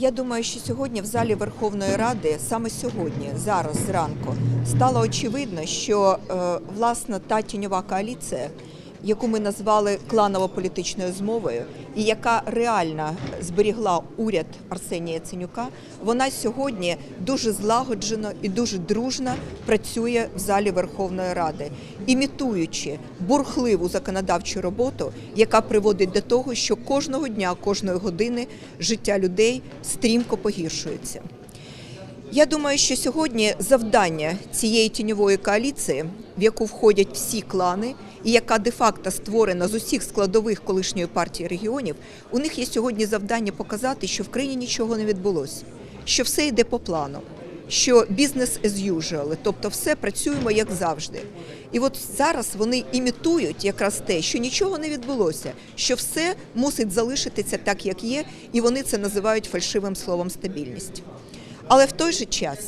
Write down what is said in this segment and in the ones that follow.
Я думаю, що сьогодні в залі Верховної Ради, саме сьогодні, зараз зранку, стало очевидно, що е, власне та тіньова коаліція, яку ми назвали кланово-політичною змовою, і яка реально зберігла уряд Арсенія Яценюка, вона сьогодні дуже злагоджено і дуже дружно працює в залі Верховної Ради, імітуючи бурхливу законодавчу роботу, яка приводить до того, що кожного дня, кожної години життя людей стрімко погіршується. Я думаю, що сьогодні завдання цієї тіньової коаліції, в яку входять всі клани, і яка де-факто створена з усіх складових колишньої партії регіонів, у них є сьогодні завдання показати, що в країні нічого не відбулося, що все йде по плану, що бізнес as usual, тобто все працюємо як завжди. І от зараз вони імітують якраз те, що нічого не відбулося, що все мусить залишитися так, як є, і вони це називають фальшивим словом стабільність. Але в той же час,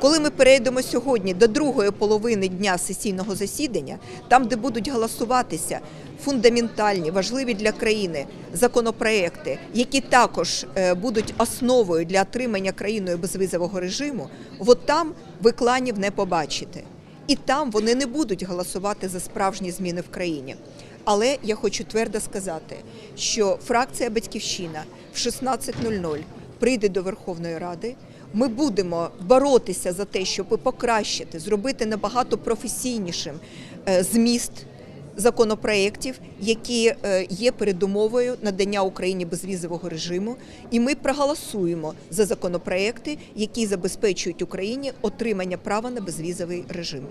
коли ми перейдемо сьогодні до другої половини дня сесійного засідання, там, де будуть голосуватися фундаментальні, важливі для країни законопроекти, які також е, будуть основою для отримання країною безвизового режиму, от там ви кланів не побачите. І там вони не будуть голосувати за справжні зміни в країні. Але я хочу твердо сказати, що фракція Батьківщина в 16.00 прийде до Верховної Ради. Ми будемо боротися за те, щоб покращити, зробити набагато професійнішим е, зміст законопроєктів, які е, є передумовою надання Україні безвізового режиму. І ми проголосуємо за законопроєкти, які забезпечують Україні отримання права на безвізовий режим.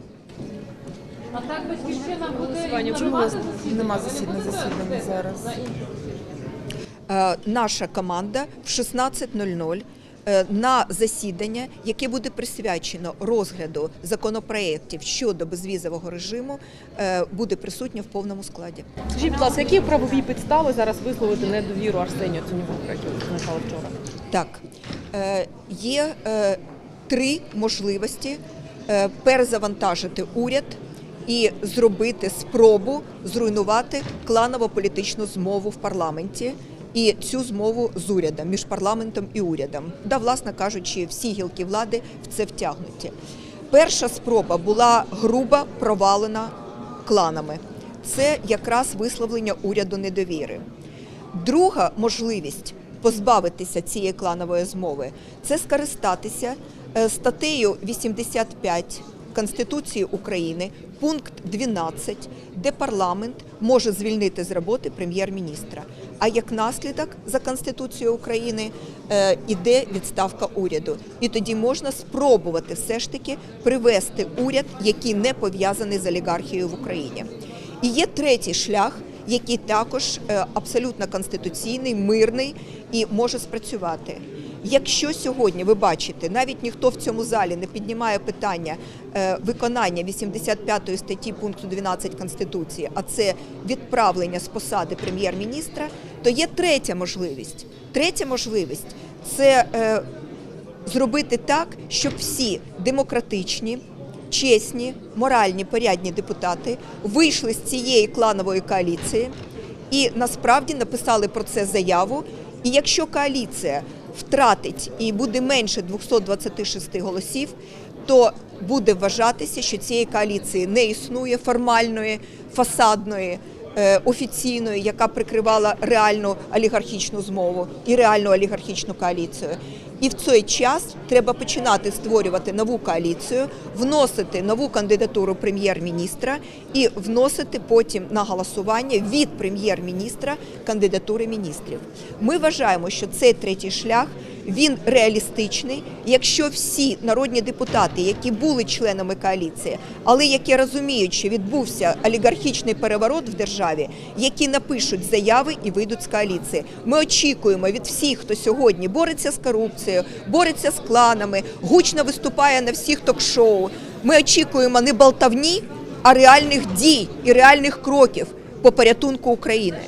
А так батьківщина буде чому у вас засідання? нема засідання засідання зараз? Е, наша команда в 16.00 е, на засідання, яке буде присвячено розгляду законопроєктів щодо безвізового режиму, е, буде присутня в повному складі. Скажіть, будь ласка, які правові підстави зараз висловити недовіру Арсенію Ценюку, як ви вчора? Так, е, є е, три можливості е, перезавантажити уряд і зробити спробу зруйнувати кланово-політичну змову в парламенті. І цю змову з урядом між парламентом і урядом, да, власне кажучи, всі гілки влади в це втягнуті. Перша спроба була грубо провалена кланами. Це якраз висловлення уряду недовіри. Друга можливість позбавитися цієї кланової змови це скористатися е, статтею 85 Конституції України, пункт 12, де парламент може звільнити з роботи прем'єр-міністра. А як наслідок за Конституцією України е, іде відставка уряду. І тоді можна спробувати все ж таки привести уряд, який не пов'язаний з олігархією в Україні. І є третій шлях, який також е, абсолютно конституційний, мирний і може спрацювати. Якщо сьогодні ви бачите, навіть ніхто в цьому залі не піднімає питання е, виконання 85 статті пункту 12 Конституції, а це відправлення з посади прем'єр-міністра, то є третя можливість. Третя можливість це е, зробити так, щоб всі демократичні, чесні, моральні, порядні депутати вийшли з цієї кланової коаліції і насправді написали про це заяву. І якщо коаліція втратить і буде менше 226 голосів, то буде вважатися, що цієї коаліції не існує формальної, фасадної. Е, Офіційної, яка прикривала реальну олігархічну змову і реальну олігархічну коаліцію, і в цей час треба починати створювати нову коаліцію, вносити нову кандидатуру прем'єр-міністра і вносити потім на голосування від прем'єр-міністра кандидатури міністрів. Ми вважаємо, що цей третій шлях він реалістичний. Якщо всі народні депутати, які були членами коаліції, але які розуміють, що відбувся олігархічний переворот в державі, які напишуть заяви і вийдуть з коаліції. Ми очікуємо від всіх, хто сьогодні бореться з корупцією, бореться з кланами, гучно виступає на всіх ток-шоу. Ми очікуємо не болтавні, а реальних дій і реальних кроків по порятунку України.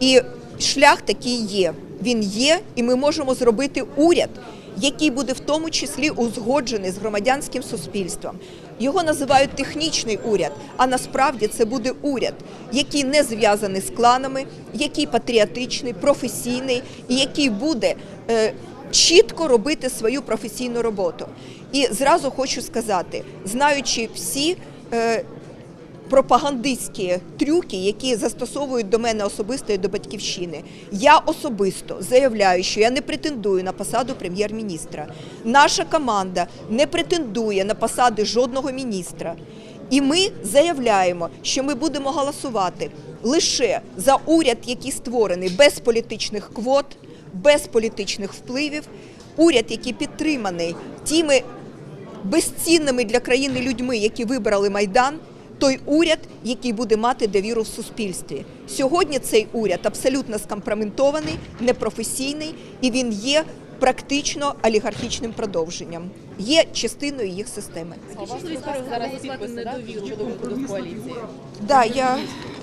І шлях такий є. Він є, і ми можемо зробити уряд, який буде в тому числі узгоджений з громадянським суспільством. Його називають технічний уряд, а насправді це буде уряд, який не зв'язаний з кланами, який патріотичний, професійний і який буде е, чітко робити свою професійну роботу. І зразу хочу сказати, знаючи всі. Е, пропагандистські трюки, які застосовують до мене особисто і до батьківщини. Я особисто заявляю, що я не претендую на посаду прем'єр-міністра. Наша команда не претендує на посади жодного міністра. І ми заявляємо, що ми будемо голосувати лише за уряд, який створений без політичних квот, без політичних впливів, уряд, який підтриманий тими безцінними для країни людьми, які вибрали майдан. Той уряд, який буде мати довіру в суспільстві, сьогодні цей уряд абсолютно скомпрометований, непрофесійний, і він є практично олігархічним продовженням, є частиною їх системи. Зараз коаліції. Да, я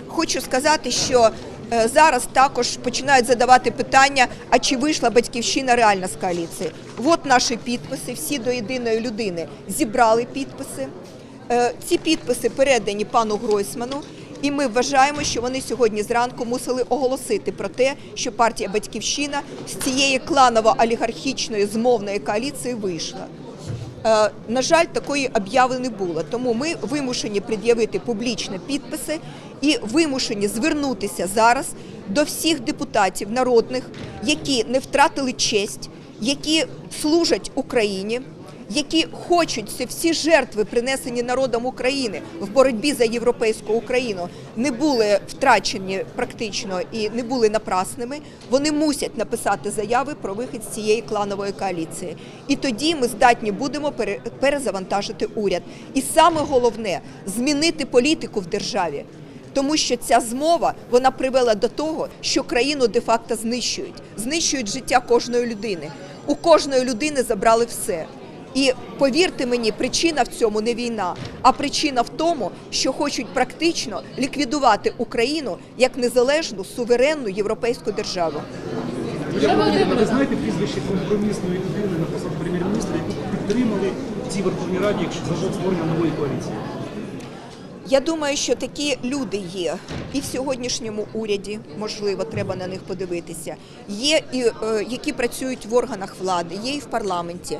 хочу сказати, що е, зараз також починають задавати питання: а чи вийшла батьківщина реально з коаліції? От наші підписи, всі до єдиної людини зібрали підписи. Е, Ці підписи передані пану Гройсману. І ми вважаємо, що вони сьогодні зранку мусили оголосити про те, що партія Батьківщина з цієї кланово-олігархічної змовної коаліції вийшла. Е, На жаль, такої обяви не було, тому ми вимушені пред'явити публічно підписи і вимушені звернутися зараз до всіх депутатів народних, які не втратили честь, які служать Україні, які хочуть всі жертви, принесені народом України в боротьбі за європейську Україну, не були втрачені практично і не були напрасними. Вони мусять написати заяви про вихід з цієї кланової коаліції. І тоді ми здатні будемо пере- перезавантажити уряд. І саме головне змінити політику в державі. Тому що ця змова вона привела до того, що країну де-факто знищують, знищують життя кожної людини. У кожної людини забрали все. І повірте мені, причина в цьому не війна, а причина в тому, що хочуть практично ліквідувати Україну як незалежну суверенну європейську державу. Ви знаєте прізвище компромісної людини на посаду прем'єр-міністра, яку підтримали цій Верховній Раді, якщо за створення нової коаліції? Я думаю, що такі люди є і в сьогоднішньому уряді, можливо, треба на них подивитися. Є і е, які працюють в органах влади, є і в парламенті.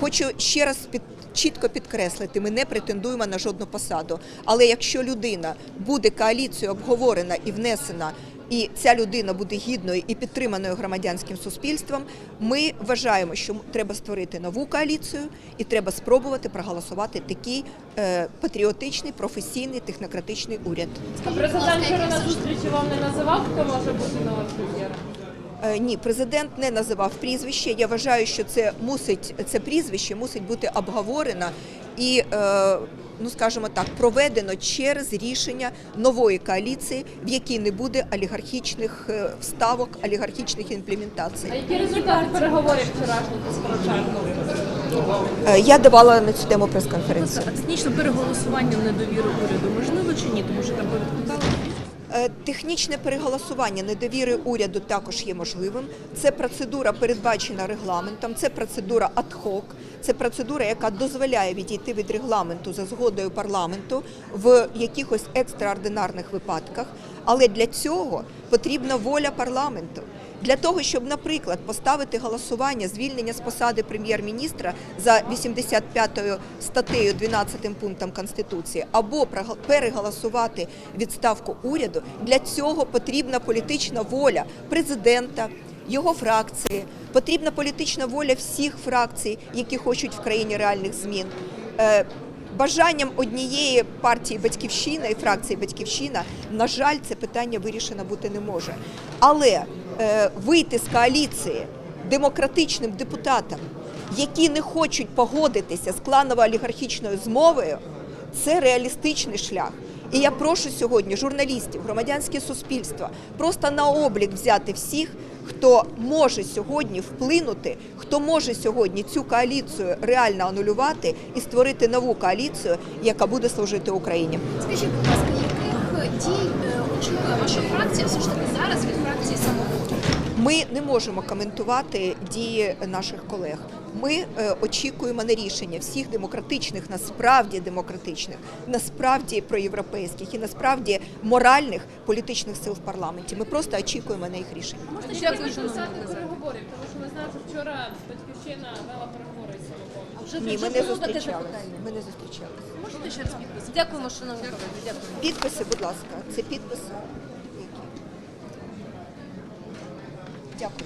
Хочу ще раз під. Чітко підкреслити, ми не претендуємо на жодну посаду. Але якщо людина буде коаліцією обговорена і внесена, і ця людина буде гідною і підтриманою громадянським суспільством, ми вважаємо, що треба створити нову коаліцію і треба спробувати проголосувати такий е, патріотичний, професійний, технократичний уряд. президент вчора на зустрічі вам не називав, хто може бути новим прем'єром? Е, Ні, президент не називав прізвище. Я вважаю, що це мусить це прізвище мусить бути обговорено і, е, ну скажімо так, проведено через рішення нової коаліції, в якій не буде олігархічних е, вставок, олігархічних імплементацій. А які результати переговорів вчорашніх з Порошенком? Е, Я давала на цю тему прес-конференцію. Технічно переголосування в недовіру уряду можливо чи ні? Тому що там повідкидали. Е, Технічне переголосування недовіри уряду також є можливим. Це процедура передбачена регламентом, це процедура ад-хок, це процедура, яка дозволяє відійти від регламенту за згодою парламенту в якихось екстраординарних випадках. Але для цього потрібна воля парламенту. Для того, щоб, наприклад, поставити голосування звільнення з посади прем'єр-міністра за 85 статтею 12 пунктом Конституції або переголосувати відставку уряду, для цього потрібна політична воля президента, його фракції, потрібна політична воля всіх фракцій, які хочуть в країні реальних змін. Е, Бажанням однієї партії Батьківщина і фракції Батьківщина, на жаль, це питання вирішено бути не може. Але вийти з коаліції демократичним депутатам, які не хочуть погодитися з кланово-олігархічною змовою, це реалістичний шлях. І я прошу сьогодні журналістів, громадянське суспільство просто на облік взяти всіх, хто може сьогодні вплинути, хто може сьогодні цю коаліцію реально анулювати і створити нову коаліцію, яка буде служити Україні. Скажіть, будь ласка, дій е, очікує ваша фракція все ж таки зараз від фракції самого? Ми не можемо коментувати дії наших колег. Ми е, очікуємо на рішення всіх демократичних, насправді демократичних, насправді проєвропейських і насправді моральних політичних сил в парламенті. Ми просто очікуємо на їх рішення. Можна ще якось писати переговорів, тому що ми знаємо, що вчора батьківщина вела переговори з. Ні, ми не зустрічалися. Ми не зустрічалися. Можете ще раз підпис? Дякуємо, шановні колеги. Підписи, будь ласка, це підписи. Дякую.